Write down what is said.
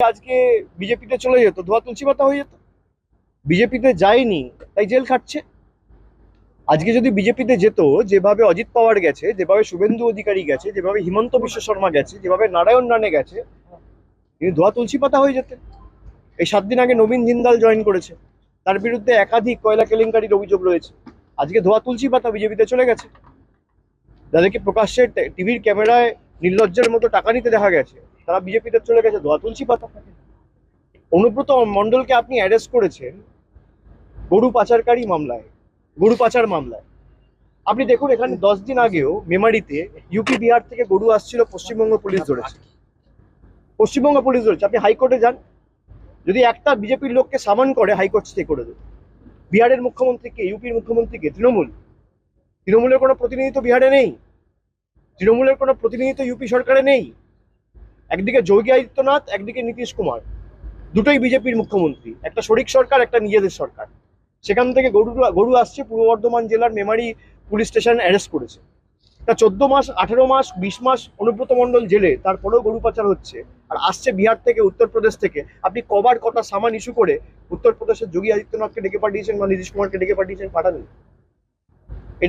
আজকে বিজেপিতে চলে যেত, ধোয়া তুলসী পাতা হয়ে যেত। বিজেপিতে যায়নি, তাই জেল খাটছে। আজকে যদি বিজেপিতে যেত, যেভাবে অজিত পাওয়ার গেছে, যেভাবে শুভেন্দু অধিকারী গেছে, যেভাবে হিমন্ত বিশ্ব শর্মা গেছে, যেভাবে নারায়ণ রানে গেছে, তিনি ধোয়া তুলসী পাতা হয়ে যেতেন। এই সাত দিন আগে নবীন জিন্দাল জয়েন করেছে। তার বিরুদ্ধে একাধিক কয়লা কেলেঙ্কারির অভিযোগ রয়েছে। আজকে ধোয়া তুলসী পাতা বিজেপিতে চলে গেছে। যাদেরকে প্রকাশ্যে টিভির ক্যামেরায় নির্লজ্জের মতো টাকা নিতে দেখা গেছে। তারা বিজেপিতে চলে গেছে ধোয়া তুলসী পাতা অনুব্রত মণ্ডলকে আপনি অ্যারেস্ট করেছেন গরু পাচারকারী মামলায়, গরু পাচার মামলায়। আপনি দেখুন, এখানে দশ দিন আগেও মেমারিতে ইউপি বিহার থেকে গরু আসছিল, পশ্চিমবঙ্গ পুলিশ ধরেছে। পশ্চিমবঙ্গ পুলিশ ধরেছে। আপনি হাইকোর্টে যান। যদি একটা বিজেপির লোককে সামান করে হাইকোর্ট স্টে করে দেবে বিহারের মুখ্যমন্ত্রীকে ইউপির মুখ্যমন্ত্রীকে তৃণমূল। তৃণমূলের কোনো প্রতিনিধিত্ব বিহারে নেই। তৃণমূলের কোনো প্রতিনিধিত্ব ইউপি সরকারে নেই। একদিকে যোগী আদিত্যনাথ, একদিকে নীতিশ কুমার। দুটোই বিজেপির মুখ্যমন্ত্রী। একটা শরিক সরকার, একটা নিজেদের সরকার। সেখান থেকে গরু গরু আসছে, পূর্ব বর্ধমান জেলার মেমারি পুলিশ স্টেশন অ্যারেস্ট করেছে। তা চোদ্দ মাস, আঠেরো মাস, বিশ মাস অনুব্রত মণ্ডল জেলে, তারপরেও গরু পাচার হচ্ছে। আর আসছে বিহার থেকে, উত্তরপ্রদেশ থেকে। আপনি কবার কটা সামান ইস্যু করে উত্তরপ্রদেশের যোগী আদিত্যনাথকে ডেকে পাঠিয়েছেন বা নীতিশ কুমারকে ডেকে পাঠিয়েছেন পাঠাননি